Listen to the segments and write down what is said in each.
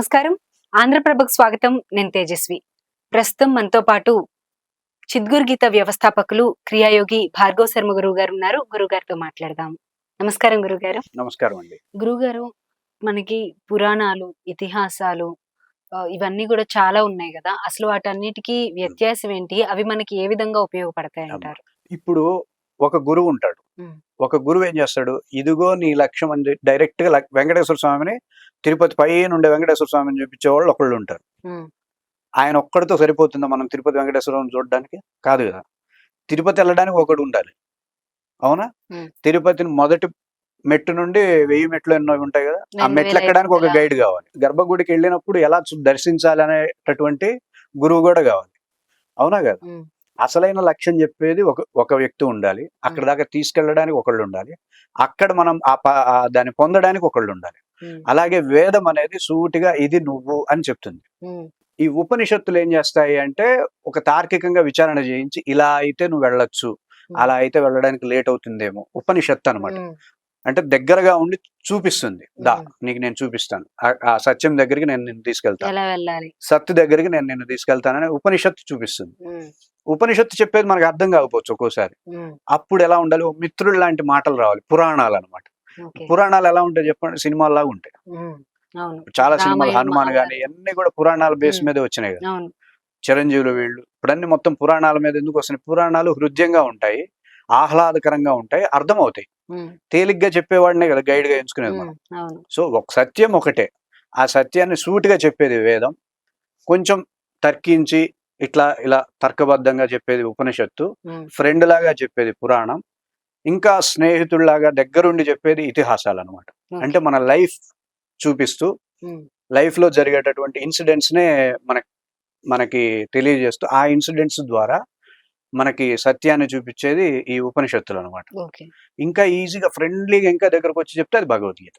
నమస్కారం. ఆంధ్రప్రభకు స్వాగతం. నేను తేజస్వి. ప్రస్తుతం మనతో పాటు చిద్గురు గీత వ్యవస్థాపకులు క్రియాయోగి భార్గవ్ శర్మ గురువు గారు ఉన్నారు. గురువు గారితో మాట్లాడదాం నమస్కారం గురువు గారు. నమస్కారం అండి. గురువు గారు మనకి పురాణాలు ఇతిహాసాలు ఇవన్నీ కూడా చాలా ఉన్నాయి కదా. అసలు వాటన్నిటికీ వ్యత్యాసం ఏంటి? అవి మనకి ఏ విధంగా ఉపయోగపడతాయి అంటారు? ఇప్పుడు ఒక గురువు ఉంటాడు. ఒక గురువు ఏం చేస్తాడు? ఇదిగో నీ లక్ష్యం అని డైరెక్ట్గా వెంకటేశ్వర స్వామిని తిరుపతి పైన ఉండే వెంకటేశ్వర స్వామిని చూపించే వాళ్ళు ఒకళ్ళు ఉంటారు. ఆయన ఒక్కడితో సరిపోతుందా మనం తిరుపతి వెంకటేశ్వర స్వామిని చూడడానికి కాదు కదా. తిరుపతి వెళ్ళడానికి ఒకడు ఉండాలి. అవునా. తిరుపతిని మొదటి మెట్టు నుండి వెయ్యి మెట్లు ఎన్నో ఉంటాయి కదా. ఆ మెట్లు ఎక్కడానికి ఒక గైడ్ కావాలి. గర్భగుడికి వెళ్ళినప్పుడు ఎలా దర్శించాలి అనేటటువంటి గురువు కూడా కావాలి. అవునా కదా? అసలైన లక్ష్యం చెప్పేది ఒక ఒక వ్యక్తి ఉండాలి. అక్కడ దాకా తీసుకెళ్ళడానికి ఒకళ్ళు ఉండాలి. అక్కడ మనం ఆ దాన్ని పొందడానికి ఒకళ్ళు ఉండాలి. అలాగే వేదం అనేది సూటిగా ఇది నువ్వు అని చెప్తుంది. ఈ ఉపనిషత్తులు ఏం చేస్తాయి అంటే ఒక తార్కికంగా విచారణ చేయించి ఇలా అయితే నువ్వు వెళ్ళొచ్చు అలా అయితే వెళ్ళడానికి లేట్ అవుతుందేమో ఉపనిషత్తు అనమాట అంటే దగ్గరగా ఉండి చూపిస్తుంది. దా. నీకు నేను చూపిస్తాను. ఆ- సత్యం దగ్గరికి నేను నిన్ను తీసుకెళ్తాను. సత్తు దగ్గరికి నేను నిన్ను తీసుకెళ్తానని ఉపనిషత్తు చూపిస్తుంది. ఉపనిషత్తు చెప్పేది మనకు అర్థం కాకపోవచ్చు ఒక్కోసారి. అప్పుడు ఎలా ఉండాలి? మిత్రుడు లాంటి మాటలు రావాలి పురాణాలు అనమాట పురాణాలు ఎలా ఉంటాయి చెప్పండి? సినిమాల్లాగా ఉంటాయి. చాలా సినిమాలు హనుమాన్ గాని. అన్ని కూడా పురాణాల బేస్. మీదే వచ్చినాయి కదా. చిరంజీవులు వీళ్ళు. ఇప్పుడు అన్ని మొత్తం పురాణాల మీద ఎందుకు వస్తున్నాయి? పురాణాలు హృదయంగా ఉంటాయి ఆహ్లాదకరంగా ఉంటాయి అర్థం అవుతాయి తేలిగ్గా చెప్పేవాడినే కదా గైడ్గా ఎంచుకునేది మనం. సో ఒక సత్యం ఒకటే. ఆ సత్యాన్ని సూటిగా చెప్పేది వేదం. కొంచెం తర్కించి ఇట్లా ఇలా తర్కబద్ధంగా చెప్పేది ఉపనిషత్తు. ఫ్రెండ్ లాగా చెప్పేది పురాణం. ఇంకా స్నేహితుల్లాగా దగ్గరుండి చెప్పేది ఇతిహాసాలు అనమాట. అంటే మన లైఫ్ చూపిస్తూ లైఫ్లో జరిగేటటువంటి ఇన్సిడెంట్స్ నే మన మనకి తెలియజేస్తూ ఆ ఇన్సిడెంట్స్ ద్వారా మనకి సత్యాన్ని చూపించేది ఈ ఉపనిషత్తులు అనమాట ఇంకా ఈజీగా ఫ్రెండ్లీగా ఇంకా దగ్గరకు వచ్చి చెప్తే అది భగవద్గీత.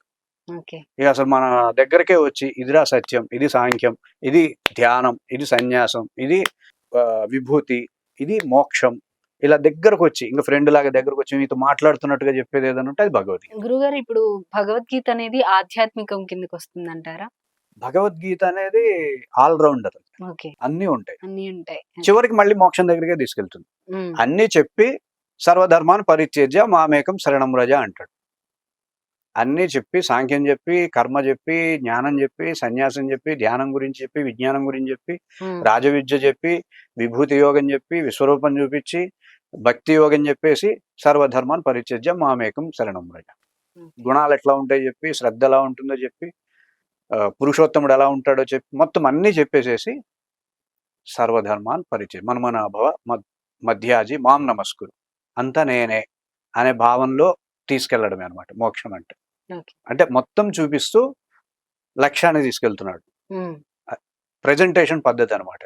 ఇక అసలు మన దగ్గరకే వచ్చి ఇదిరా సత్యం ఇది సాంఖ్యం ఇది ధ్యానం ఇది సన్యాసం ఇది విభూతి ఇది మోక్షం ఇలా దగ్గరకు వచ్చి ఇంకా ఫ్రెండ్ లాగా దగ్గరకు వచ్చి మీతో మాట్లాడుతున్నట్టుగా చెప్పేది ఏదైనా ఉంటే అది భగవద్గీత. గురుగారు ఇప్పుడు భగవద్గీత అనేది ఆధ్యాత్మికం కిందకి వస్తుందంటారా? భగవద్గీత అనేది ఆల్ రౌండర్ అన్నీ ఉంటాయి. అన్ని ఉంటాయి. చివరికి మళ్ళీ మోక్షం దగ్గరికే తీసుకెళ్తుంది. అన్నీ చెప్పి సర్వధర్మాన్ని పరిత్యజ్య మామేకం శరణం రజ అంటాడు. అన్నీ చెప్పి సాంఖ్యం చెప్పి కర్మ చెప్పి జ్ఞానం చెప్పి సన్యాసం చెప్పి ధ్యానం గురించి చెప్పి విజ్ఞానం గురించి చెప్పి రాజవిద్య చెప్పి విభూతి యోగం చెప్పి విశ్వరూపం చూపించి భక్తి యోగం చెప్పేసి సర్వధర్మాన్ని పరిత్యజ్య మామేకం శరణం రజ గుణాలు ఎట్లా ఉంటాయో చెప్పి శ్రద్ధ ఎలా ఉంటుందో చెప్పి పురుషోత్తముడు ఎలా ఉంటాడో చెప్పి మొత్తం అన్నీ చెప్పేసేసి సర్వధర్మాన్ని పరిచయం మన మన భవ మద్- మధ్యాజి మాం నమస్కురు. అంతా నేనే అనే భావంలో తీసుకెళ్ళడమే అనమాట మోక్షం అంటే. అంటే మొత్తం చూపిస్తూ లక్ష్యాన్ని తీసుకెళ్తున్నాడు. ప్రజెంటేషన్ పద్ధతి అనమాట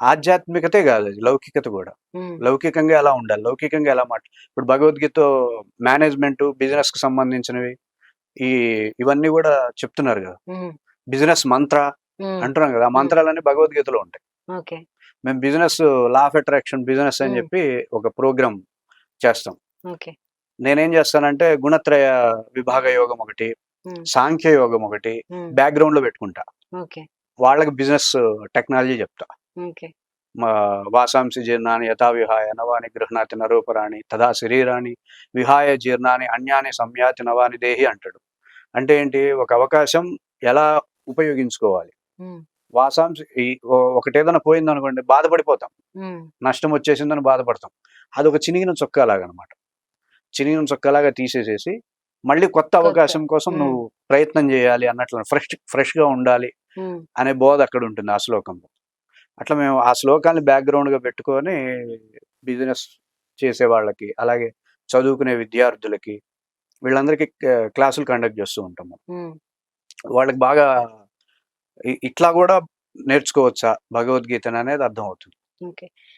ఆధ్యాత్మికతే కాదు అది లౌకికత కూడా. లౌకికంగా ఎలా ఉండాలి లౌకికంగా ఎలా మాట ఇప్పుడు భగవద్గీత మేనేజ్మెంట్ బిజినెస్కి సంబంధించినవి ఈ ఇవన్నీ కూడా చెప్తున్నారు కదా. బిజినెస్ మంత్ర అంటున్నాం కదా ఆ మంత్రాలన్నీ భగవద్గీతలో ఉంటాయి. మేము business law of attraction business అని. చెప్పి ఒక ప్రోగ్రామ్ చేస్తాం. నేనేం చేస్తానంటే గుణత్రయ విభాగ యోగం ఒకటి సాంఖ్య యోగం ఒకటి బ్యాక్గ్రౌండ్లో పెట్టుకుంటా. ఓకే. వాళ్ళకి బిజినెస్ టెక్నాలజీ చెప్తా. వాసాంసి జీర్ణాన్ని యథా విహాయ నవాని గృహణాతి నరూపరాణి తదా శరీరాన్ని విహాయ జీర్ణాన్ని అన్యాని సంయాతి నవాని దేహి అంటాడు. అంటే ఏంటి? ఒక అవకాశం ఎలా ఉపయోగించుకోవాలి? వాసాంసి ఈ ఓ- ఒకటి ఏదైనా పోయింది అనుకోండి బాధపడిపోతాం నష్టం వచ్చేసిందని బాధపడతాం. అది ఒక చినిగిన చొక్కాలాగా అనమాట చినిగిన చొక్కాలాగా తీసేసేసి మళ్ళీ కొత్త అవకాశం కోసం. నువ్వు ప్రయత్నం చేయాలి అన్నట్లు ఫ్రెష్ ఫ్రెష్గా ఉండాలి అనే బోధ అక్కడ ఉంటుంది ఆ శ్లోకంలో. అట్లా మేము ఆ శ్లోకాన్ని background గా పెట్టుకొని బిజినెస్ చేసే వాళ్ళకి అలాగే చదువుకునే విద్యార్థులకి వీళ్ళందరికీ క్లాసులు కండక్ట్ చేస్తూ ఉంటాము వాళ్ళకి బాగా ఇట్లా కూడా నేర్చుకోవచ్చా భగవద్గీత అనేది అర్థం అవుతుంది ఓకే.